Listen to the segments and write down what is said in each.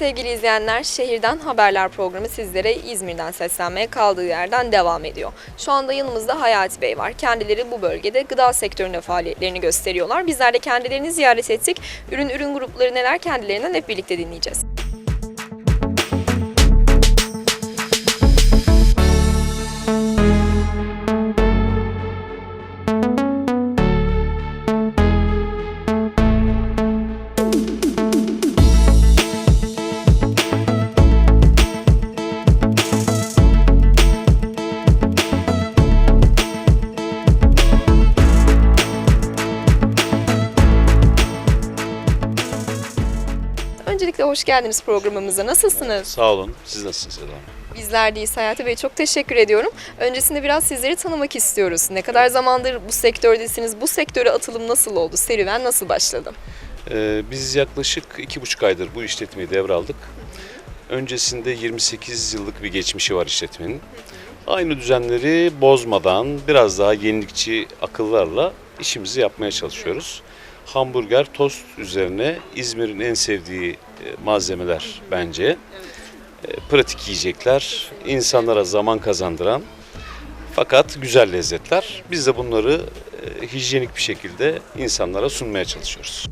sevgili izleyenler, Şehirden Haberler programı sizlere İzmir'den seslenmeye kaldığı yerden devam ediyor. Şu anda yanımızda Hayati Bey var. Kendileri bu bölgede gıda sektöründe faaliyetlerini gösteriyorlar. Bizler de kendilerini ziyaret ettik. Ürün ürün grupları neler kendilerinden hep birlikte dinleyeceğiz. Hoş geldiniz programımıza. Nasılsınız? Sağ olun. Siz nasılsınız Eda Hanım? Bizler deyiz Hayati Bey. Çok teşekkür ediyorum. Öncesinde biraz sizleri tanımak istiyoruz. Ne kadar zamandır bu sektördesiniz? Bu sektöre atılım nasıl oldu? Serüven nasıl başladı? Ee, biz yaklaşık iki buçuk aydır bu işletmeyi devraldık. Öncesinde 28 yıllık bir geçmişi var işletmenin. Aynı düzenleri bozmadan biraz daha yenilikçi akıllarla işimizi yapmaya çalışıyoruz. Hamburger, tost üzerine İzmir'in en sevdiği malzemeler bence. E, Pratik yiyecekler, insanlara zaman kazandıran fakat güzel lezzetler. Biz de bunları e, hijyenik bir şekilde insanlara sunmaya çalışıyoruz.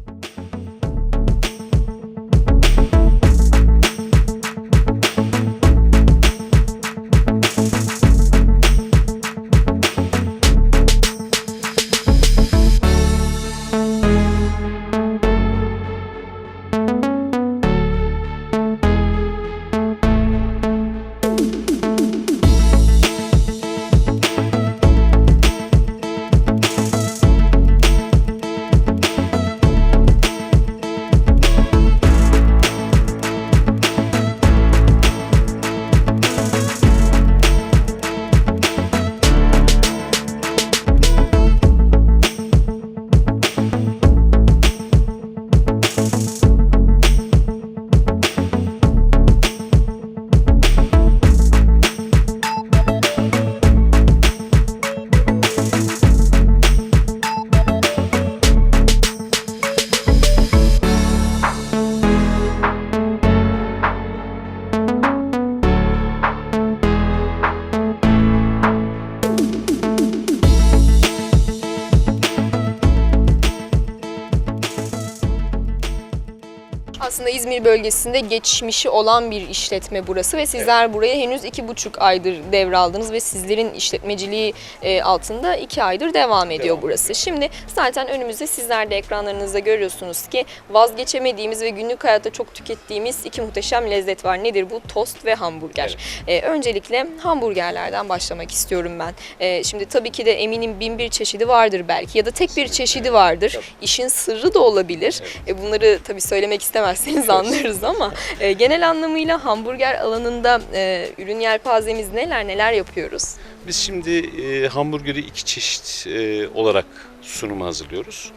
Aslında İzmir bölgesinde geçmişi olan bir işletme burası ve sizler buraya henüz iki buçuk aydır devraldınız ve sizlerin işletmeciliği e, altında iki aydır devam ediyor Devam burası. Şimdi zaten önümüzde sizler de ekranlarınızda görüyorsunuz ki vazgeçemediğimiz ve günlük hayatta çok tükettiğimiz iki muhteşem lezzet var. Nedir bu? Tost ve hamburger. E, öncelikle hamburgerlerden başlamak istiyorum ben. E, şimdi tabii ki de eminim bin bir çeşidi vardır belki ya da tek bir çeşidi vardır. İşin sırrı da olabilir. Bunları tabii söylemek istemezseniz anlarız ama e, genel anlamıyla hamburger alanında e, ürün yelpazemiz neler neler yapıyoruz? Biz şimdi e, hamburgeri iki çeşit e, olarak sunuma hazırlıyoruz.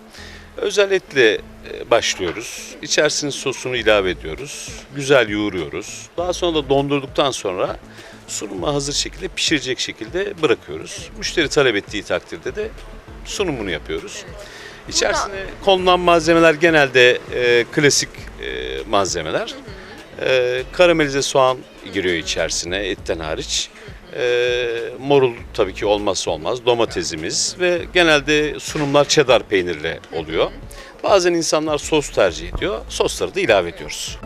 Özel etle e, başlıyoruz. İçerisine sosunu ilave ediyoruz. Güzel yoğuruyoruz. Daha sonra da dondurduktan sonra sunuma hazır şekilde pişirecek şekilde bırakıyoruz. Müşteri talep ettiği takdirde de sunumunu yapıyoruz. İçerisine konulan malzemeler genelde e, klasik e, malzemeler. E, karamelize soğan giriyor içerisine etten hariç. E, morul tabii ki olmazsa olmaz. Domatesimiz ve genelde sunumlar cheddar peynirle oluyor. Bazen insanlar sos tercih ediyor. Sosları da ilave ediyoruz.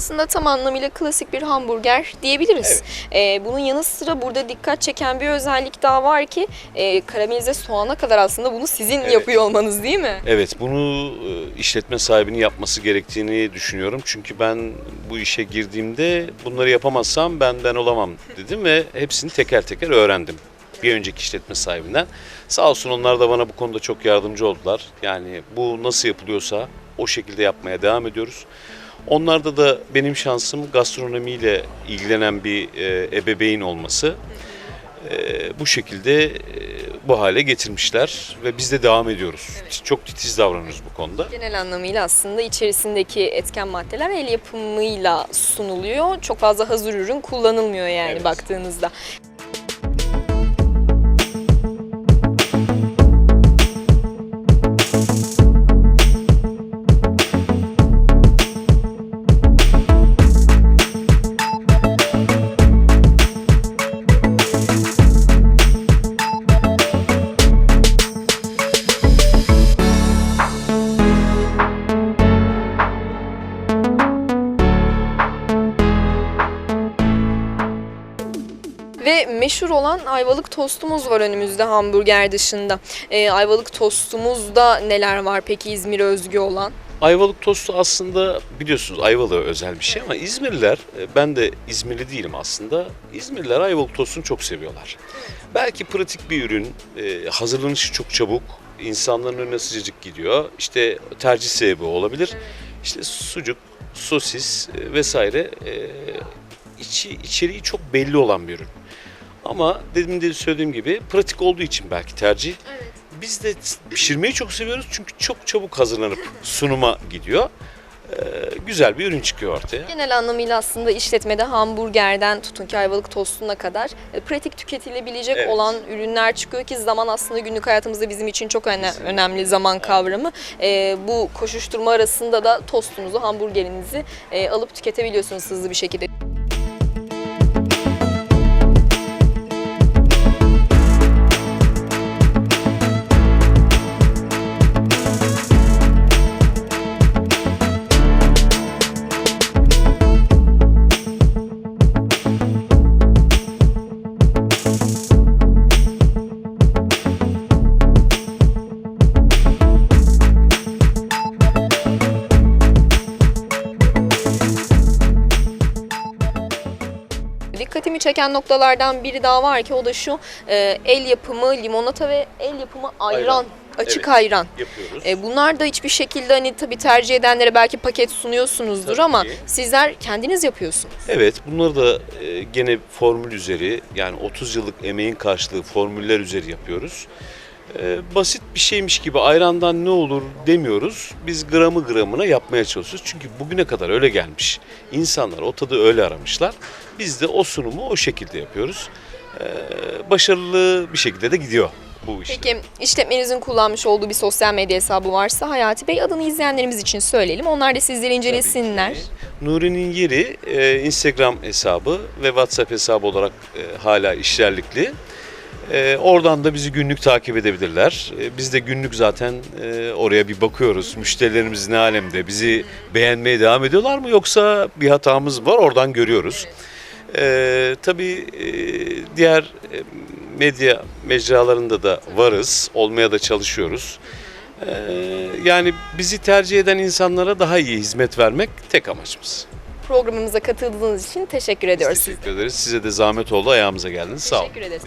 Aslında tam anlamıyla klasik bir hamburger diyebiliriz. E, bunun yanı sıra burada dikkat çeken bir özellik daha var ki e, karamelize soğana kadar aslında bunu sizin Evet. yapıyor olmanız değil mi? Evet, bunu e, işletme sahibinin yapması gerektiğini düşünüyorum. Çünkü ben bu işe girdiğimde bunları yapamazsam ben ben olamam dedim ve hepsini teker teker öğrendim. bir önceki işletme sahibinden. Sağ olsun onlar da bana bu konuda çok yardımcı oldular. Yani bu nasıl yapılıyorsa o şekilde yapmaya devam ediyoruz. Onlarda da benim şansım gastronomiyle ilgilenen bir e, ebeveyn olması. E, bu şekilde e, bu hale getirmişler ve biz de devam ediyoruz. Çok titiz davranıyoruz bu konuda. Genel anlamıyla aslında içerisindeki etken maddeler el yapımıyla sunuluyor. Çok fazla hazır ürün kullanılmıyor yani Evet. baktığınızda. Ve meşhur olan ayvalık tostumuz var önümüzde hamburger dışında. Ee, ayvalık tostumuzda neler var peki İzmir'e özgü olan? Ayvalık tostu aslında biliyorsunuz Ayvalık'a özel bir şey ama İzmirliler, e, ben de İzmirli değilim aslında. İzmirliler Ayvalık tostunu çok seviyorlar. Belki pratik bir ürün, e, hazırlanışı çok çabuk, insanların önüne sıcacık gidiyor. İşte tercih sebebi olabilir. İşte sucuk, sosis e, vesaire e, içi, içeriği çok belli olan bir ürün. Ama demin de söylediğim gibi pratik olduğu için belki tercih. Biz de pişirmeyi çok seviyoruz çünkü çok çabuk hazırlanıp sunuma gidiyor. Ee, güzel bir ürün çıkıyor ortaya. Genel anlamıyla aslında işletmede hamburgerden tutun ki ayvalık tostuna kadar e, pratik tüketilebilecek Evet. olan ürünler çıkıyor ki zaman aslında günlük hayatımızda bizim için çok öne- önemli zaman kavramı. E, bu koşuşturma arasında da tostunuzu, hamburgerinizi e, alıp tüketebiliyorsunuz hızlı bir şekilde. Dikkatimi çeken noktalardan biri daha var ki o da şu e, el yapımı limonata ve el yapımı ayran, Ayran. açık Evet. ayran. Yapıyoruz. E, bunlar da hiçbir şekilde hani tabii tercih edenlere belki paket sunuyorsunuzdur Tabii ama ki. sizler kendiniz yapıyorsunuz. Evet, bunları da e, gene formül üzeri yani 30 yıllık emeğin karşılığı formüller üzeri yapıyoruz. E, basit bir şeymiş gibi ayrandan ne olur demiyoruz. Biz gramı gramına yapmaya çalışıyoruz. Çünkü bugüne kadar öyle gelmiş. İnsanlar o tadı öyle aramışlar. Biz de o sunumu o şekilde yapıyoruz. E, başarılı bir şekilde de gidiyor bu iş. Peki işletmenizin kullanmış olduğu bir sosyal medya hesabı varsa Hayati Bey adını izleyenlerimiz için söyleyelim. Onlar da sizleri incelesinler. Nuri'nin yeri e, Instagram hesabı ve WhatsApp hesabı olarak e, hala işlerlikli. E, oradan da bizi günlük takip edebilirler. E, biz de günlük zaten e, oraya bir bakıyoruz. Müşterilerimiz ne alemde? Bizi beğenmeye devam ediyorlar mı yoksa bir hatamız mı var? Oradan görüyoruz. E, tabii e, diğer e, medya mecralarında da varız. Olmaya da çalışıyoruz. E, yani bizi tercih eden insanlara daha iyi hizmet vermek tek amacımız. Programımıza katıldığınız için teşekkür ediyoruz. Biz teşekkür ederiz. Size de zahmet oldu. Ayağımıza geldiniz. Sağ olun. Teşekkür ederiz.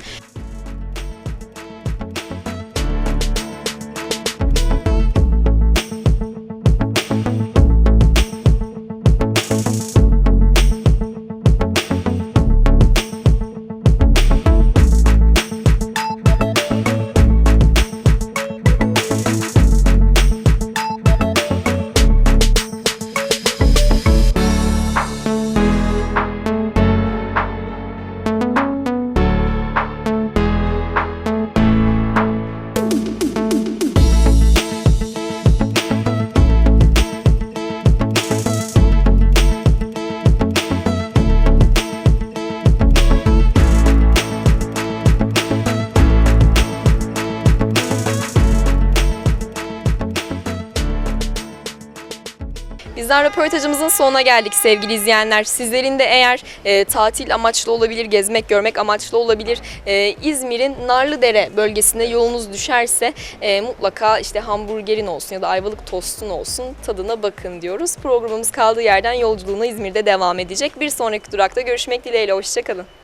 Bizler röportajımızın sonuna geldik sevgili izleyenler. Sizlerin de eğer e, tatil amaçlı olabilir, gezmek, görmek amaçlı olabilir, e, İzmir'in Narlıdere bölgesinde yolunuz düşerse e, mutlaka işte hamburgerin olsun ya da ayvalık tostun olsun tadına bakın diyoruz. Programımız kaldığı yerden yolculuğuna İzmir'de devam edecek. Bir sonraki durakta görüşmek dileğiyle, hoşçakalın.